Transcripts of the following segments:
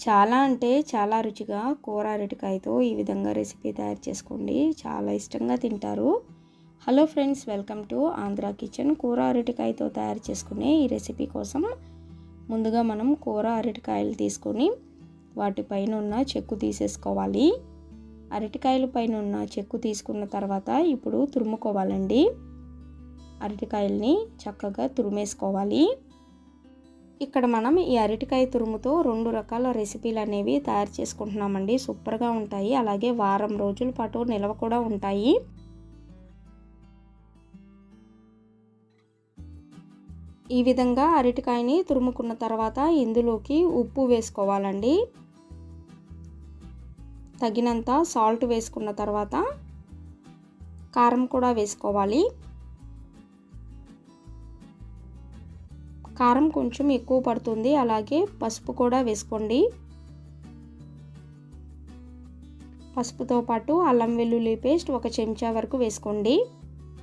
చాలా అంటే చాలా రుచిగా కూర అరటికాయతో ఈ విధంగా రెసిపీ తయారు చేసుకోండి. చాలా ఇష్టంగా తింటారు. Hello friends welcome to Andhra kitchen కూర అరటికాయతో తయారు చేసుకునే ఈ రెసిపీ కోసం ముందుగా మనం కూర అరటికాయలు తీసుకొని వాటిపైన ఉన్న చెక్కు తీసేసుకోవాలి. అరటికాయల పైన ఉన్న చెక్కు తీసుకున్న తర్వాత ఇప్పుడు తురుముకోవాలండి. అరటికాయల్ని చక్కగా తురిమేసుకోవాలి. ఇక్కడ మనం ఈ అరటికాయ తురుముతో రెండు రకాల రెసిపీలు అనేవి తయారు చేసుకుంటున్నామండి. సూపర్గా ఉంటాయి. అలాగే వారం రోజుల పాటు నిల్వ కూడా ఉంటాయి. ఈ విధంగా అరటికాయని తురుముకున్న తర్వాత ఇందులోకి ఉప్పు వేసుకోవాలండి. తగినంత సాల్ట్ వేసుకున్న తర్వాత కారం కూడా వేసుకోవాలి. కారం కొంచెం ఎక్కువ పడుతుంది. అలాగే పసుపు కూడా వేసుకోండి. పసుపుతో పాటు అల్లం వెల్లుల్లి పేస్ట్ ఒక చెంచా వరకు వేసుకోండి.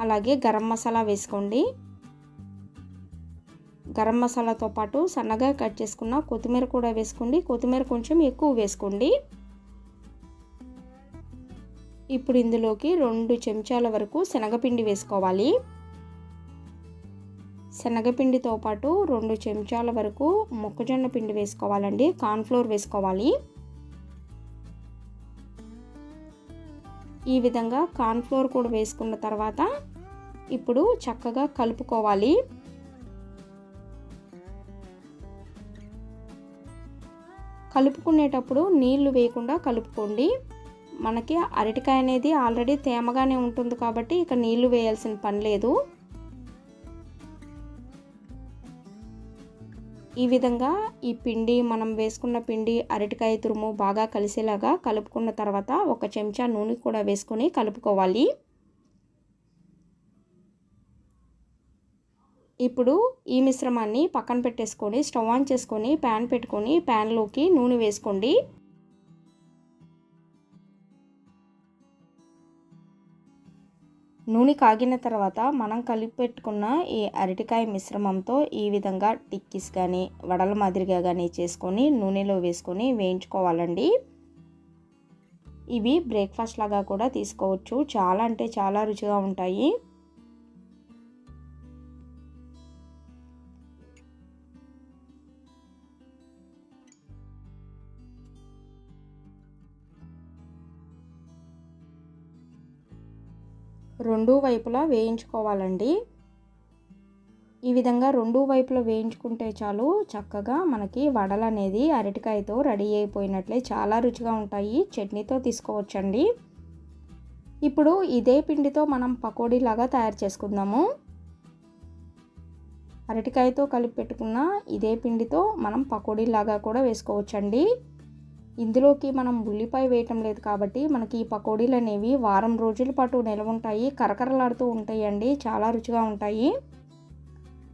అలాగే గరం మసాలా వేసుకోండి. గరం మసాలాతో పాటు సన్నగా కట్ చేసుకున్న కొత్తిమీర కూడా వేసుకోండి. కొత్తిమీర కొంచెం ఎక్కువ వేసుకోండి. ఇప్పుడు ఇందులోకి రెండు చెంచాల వరకు శనగపిండి వేసుకోవాలి. శనగపిండితో పాటు రెండు చెంచాల వరకు మొక్కజొన్న పిండి వేసుకోవాలండి. కార్న్ఫ్లోర్ వేసుకోవాలి. ఈ విధంగా కార్న్ఫ్లోర్ కూడా వేసుకున్న తర్వాత ఇప్పుడు చక్కగా కలుపుకోవాలి. కలుపుకునేటప్పుడు నీళ్ళు వేయకుండా కలుపుకోండి. మనకి అరటికాయ అనేది ఆల్రెడీ తేమగానే ఉంటుంది కాబట్టి ఇక నీళ్ళు వేయాల్సిన పని లేదు. ఈ విధంగా ఈ పిండి మనం వేసుకున్న పిండి అరటికాయ తురుము బాగా కలిసేలాగా కలుపుకున్న తర్వాత ఒక చెంచా నూనె కూడా వేసుకొని కలుపుకోవాలి. ఇప్పుడు ఈ మిశ్రమాన్ని పక్కన పెట్టేసుకొని స్టవ్ ఆన్ చేసుకొని ప్యాన్ పెట్టుకొని ప్యాన్లోకి నూనె వేసుకోండి. నూనె కాగిన తర్వాత మనం కలిపి పెట్టుకున్న ఈ అరటికాయ మిశ్రమంతో ఈ విధంగా టిక్కీస్ కానీ వడల మాదిరిగా కానీ చేసుకొని నూనెలో వేసుకొని వేయించుకోవాలండి. ఇవి బ్రేక్ఫాస్ట్ లాగా కూడా తీసుకోవచ్చు. చాలా అంటే చాలా రుచిగా ఉంటాయి. రెండు వైపులా వేయించుకోవాలండి. ఈ విధంగా రెండు వైపులా వేయించుకుంటే చాలు చక్కగా మనకి వడలు అనేది అరటికాయతో రెడీ అయిపోయినట్లే చాలా రుచిగా ఉంటాయి. చట్నీతో తీసుకోవచ్చండి. ఇప్పుడు ఇదే పిండితో మనం పకోడీలాగా తయారు చేసుకుందాము. అరటికాయతో కలిపి పెట్టుకున్న ఇదే పిండితో మనం పకోడీలాగా కూడా వేసుకోవచ్చండి. ఇందులోకి మనం ఉల్లిపాయ వేయటం లేదు కాబట్టి మనకి ఈ పకోడీలు అనేవి వారం రోజుల పాటు నిల్వ ఉంటాయి కరకరలాడుతూ ఉంటాయండి చాలా రుచిగా ఉంటాయి.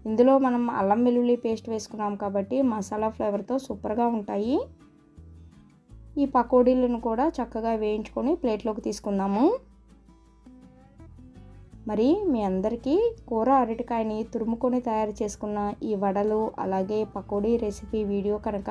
ఇందులో మనం అల్లం వెల్లుల్లి పేస్ట్ వేసుకున్నాం కాబట్టి మసాలా ఫ్లేవర్తో సూపర్గా ఉంటాయి. ఈ పకోడీలను కూడా చక్కగా వేయించుకొని ప్లేట్లోకి తీసుకుందాము. మరి మీ అందరికీ కూర అరటికాయని తురుముకొని తయారు చేసుకున్న ఈ వడలు అలాగే పకోడీ రెసిపీ వీడియో కనుక